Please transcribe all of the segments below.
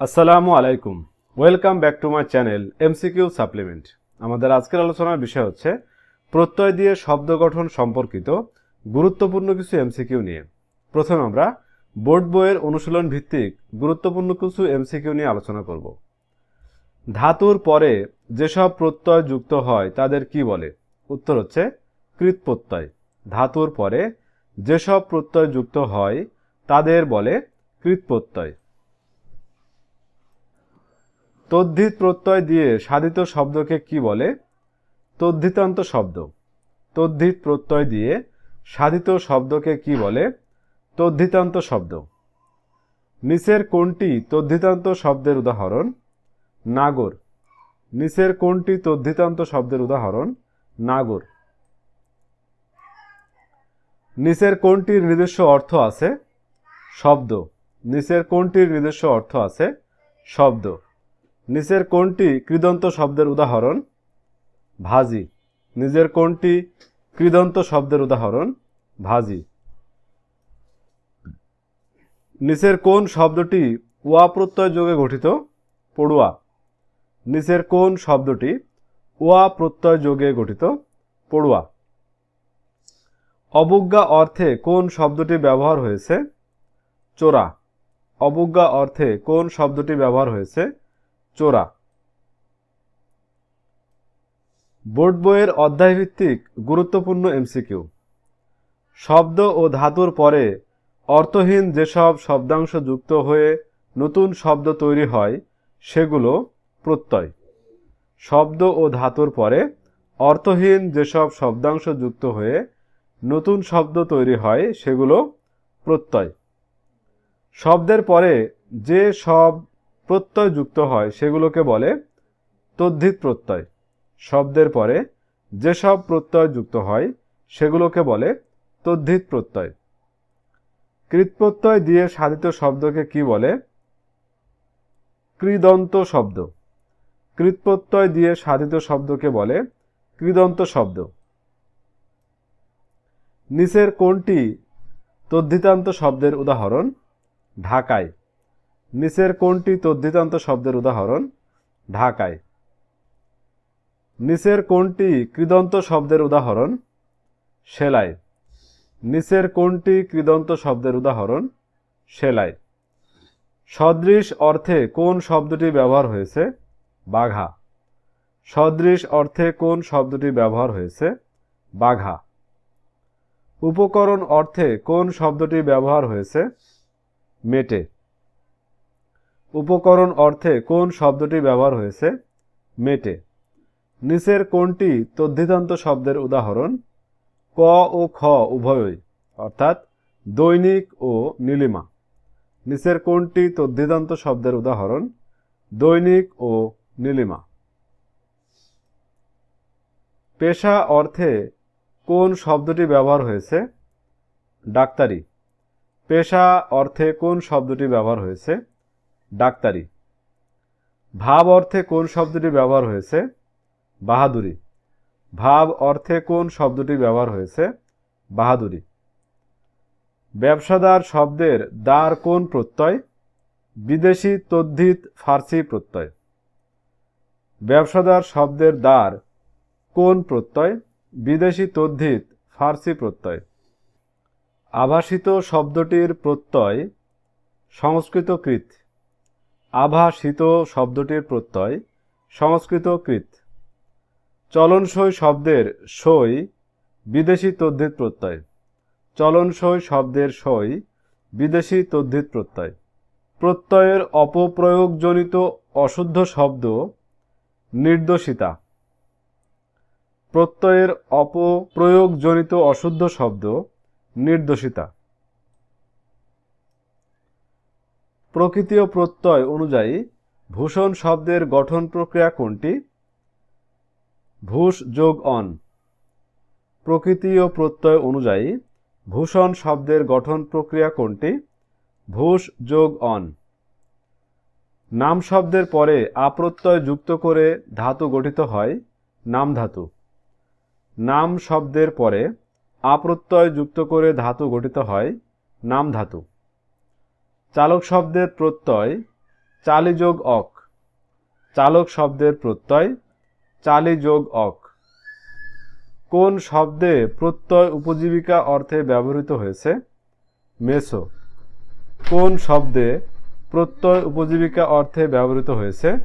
আসসালামু আলাইকুম। Welcome back to my channel MCQ supplement আমাদের আজকের আলোচনার বিষয় হচ্ছে, প্রত্যয় দিয়ে শব্দ গঠন সম্পর্কিত গুরুত্বপূর্ণ কিছু এমসিকিউ নিয়ে। প্রথমে আমরা বোর্ড বইয়ের অনুশীলন ভিত্তিক গুরুত্বপূর্ণ কিছু এমসিকিউ নিয়ে আলোচনা করব। ধাতুর পরে যেসব প্রত্যয় যুক্ত হয়, তাদের কি বলে? উত্তর হচ্ছে কৃত প্রত্যয় ধাতুর পরে যেসব প্রত্যয় যুক্ত হয়, তাদের বলে কৃত প্রত্যয় তদ্ধিত প্রত্যয় দিয়ে সাধিত শব্দকে কি বলে? তদ্ধিতান্ত শব্দ। তদ্ধিত প্রত্যয় দিয়ে সাধিত শব্দকে কি বলে? তদ্ধিতান্ত শব্দ। নিচের কোনটি তদ্ধিতান্ত শব্দের উদাহরণ? নাগর। নিচের কোনটি তদ্ধিতান্ত শব্দের উদাহরণ? নাগর। নিচের কোনটির নিজস্ব অর্থ আছে? শব্দ। নিচের কোনটির নিজস্ব অর্থ আছে? শব্দ। নিচের কোনটি কৃদন্ত শব্দের উদাহরণ। ভাজি। নিজের কোনটি কৃদন্ত শব্দের উদাহরণ। ভাজি। নিচের কোন শব্দটি ওয়া প্রত্যয় যোগে গঠিত, পড়ুয়া। নিচের কোন শব্দটি ওয়া প্রত্যয় যোগে গঠিত, পড়ুয়া। অবজ্ঞা অর্থে কোন শব্দটি ব্যবহার হয়েছে, চোরা। অবজ্ঞা অর্থে কোন শব্দটি ব্যবহার হয়েছে চোরা। বোর্ড বইয়ের অধ্যায়ভিত্তিক গুরুত্বপূর্ণ এমসিকিউ। শব্দ ও ধাতুর পরে অর্থহীন যেসব শব্দাংশ যুক্ত হয়ে নতুন শব্দ তৈরি হয়, সেগুলো প্রত্যয়। শব্দ ও ধাতুর পরে অর্থহীন যেসব শব্দাংশ যুক্ত হয়ে নতুন শব্দ তৈরি হয়, সেগুলো প্রত্যয়। শব্দের পরে যে সব প্রত্যয় যুক্ত হয়, সেগুলোকে বলে তদ্ধিত প্রত্যয়। শব্দের পরে যেসব প্রত্যয় যুক্ত হয়, সেগুলোকে বলে তদ্ধিত প্রত্যয়। কৃতপ্রত্যয় দিয়ে সাধিত শব্দকে কি বলে? কৃদন্ত শব্দ। কৃতপ্রত্যয় দিয়ে সাধিত শব্দকে বলে কৃদন্ত শব্দ। নিচের কোনটি তদ্ধিতান্ত শব্দের উদাহরণ? ঢাকায়। নিচের কোনটি তদ্ধিতান্ত শব্দের উদাহরণ, ঢাকায়। নিচের কোনটি কৃদন্ত শব্দের উদাহরণ, সেলাই। নিচের কোনটি কৃদন্ত শব্দের উদাহরণ, সেলাই। সদৃশ অর্থে কোন শব্দটি ব্যবহার হয়েছে? বাঘা। সদৃশ অর্থে কোন শব্দটি ব্যবহার হয়েছে? বাঘা। উপকরণ অর্থে কোন শব্দটি ব্যবহার হয়েছে? মেটে। উপকরণ অর্থে কোন শব্দটি ব্যবহার হয়েছে? মেটে। নিচের কোনটি তদ্ধিতান্ত শব্দের উদাহরণ? ক ও খ উভয়ই, অর্থাৎ দৈনিক ও নীলিমা। নিচের কোনটি তদ্ধিতান্ত শব্দের উদাহরণ? দৈনিক ও নীলিমা। পেশা অর্থে কোন শব্দটি ব্যবহার হয়েছে? ডাক্তারি। পেশা অর্থে কোন শব্দটি ব্যবহার হয়েছে? ডাক্তারি। ভাব অর্থে কোন শব্দটি ব্যবহার হয়েছে? বাহাদুরি। ভাব অর্থে কোন শব্দটি ব্যবহার হয়েছে? বাহাদুরি। ব্যবসাদার শব্দের দ্বার কোন প্রত্যয়? বিদেশি, তদ্ধিত, ফার্সি প্রত্যয়। ব্যবসাদার শব্দের দ্বার কোন প্রত্যয়? বিদেশি, তদ্ধিত, ফার্সি প্রত্যয়। আভাসিত শব্দটির প্রত্যয় সংস্কৃতকৃত। আভাসিত শব্দটির প্রত্যয় সংস্কৃতকৃত চলনসই শব্দের সই বিদেশি তদ্ধিত প্রত্যয়। চলনসই শব্দের সই বিদেশি তদ্ধিত প্রত্যয়। প্রত্যয়ের অপপ্রয়োগজনিত অশুদ্ধ শব্দ নির্দোষিতা। প্রত্যয়ের অপপ্রয়োগজনিত অশুদ্ধ শব্দ নির্দোষিতা। প্রকৃতীয় প্রত্যয় অনুযায়ী ভূষণ শব্দের গঠন প্রক্রিয়া কোনটি? ভূষ যোগ অন। প্রকৃতীয় প্রত্যয় অনুযায়ী ভূষণ শব্দের গঠন প্রক্রিয়া কোনটি? ভূষ যোগ অন। নাম শব্দের পরে আপ্রত্যয় যুক্ত করে ধাতু গঠিত হয় নাম ধাতু। নাম শব্দের পরে আপ্রত্যয় যুক্ত করে ধাতু গঠিত হয় নাম ধাতু। চালক শব্দের প্রত্যয়, চালি যোগ অক। চালক শব্দের প্রত্যয়, চালি যোগ অক। কোন শব্দে প্রত্যয় উপজীবিকা অর্থে ব্যবহৃত হয়েছে? মেসো। কোন শব্দে প্রত্যয় উপজীবিকা অর্থে ব্যবহৃত হয়েছে?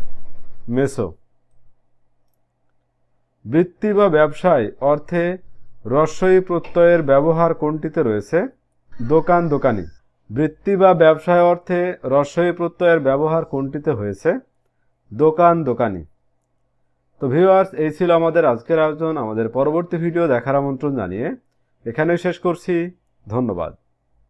মেসো। বৃত্তি বা ব্যবসায় অর্থে রস্বই প্রত্যয়ের ব্যবহার কোনটিতে রয়েছে? দোকান দোকানি। বৃত্তি বা ব্যবসায় অর্থে রসই প্রত্যয়ের ব্যবহার কোনটিতে হয়েছে? দোকান, দোকানি। তো ভিউয়ার্স এই ছিল আমাদের আজকের আয়োজন। আমাদের পরবর্তী ভিডিও দেখার আমন্ত্রণ জানিয়ে এখানেই শেষ করছি। ধন্যবাদ।